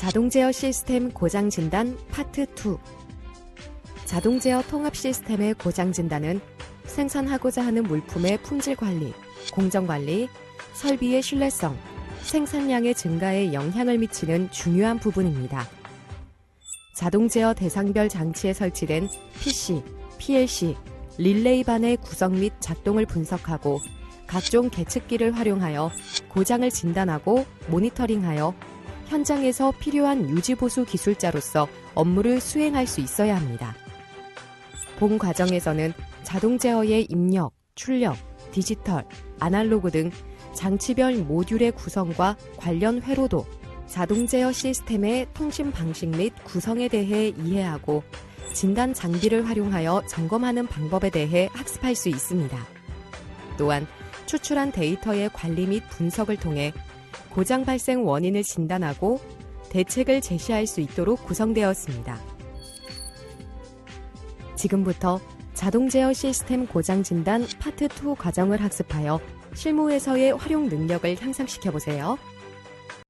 자동 제어 시스템 고장 진단 파트 2 자동 제어 통합 시스템의 고장 진단은 생산하고자 하는 물품의 품질 관리, 공정 관리, 설비의 신뢰성, 생산량의 증가에 영향을 미치는 중요한 부분입니다. 자동 제어 대상별 장치에 설치된 PC, PLC, 릴레이 반의 구성 및 작동을 분석하고 각종 계측기를 활용하여 고장을 진단하고 모니터링하여 현장에서 필요한 유지보수 기술자로서 업무를 수행할 수 있어야 합니다. 본 과정에서는 자동 제어의 입력, 출력, 디지털, 아날로그 등 장치별 모듈의 구성과 관련 회로도 자동 제어 시스템의 통신 방식 및 구성에 대해 이해하고 진단 장비를 활용하여 점검하는 방법에 대해 학습할 수 있습니다. 또한 추출한 데이터의 관리 및 분석을 통해 고장 발생 원인을 진단하고 대책을 제시할 수 있도록 구성되었습니다. 지금부터 자동 제어 시스템 고장 진단 파트 2 과정을 학습하여 실무에서의 활용 능력을 향상시켜 보세요.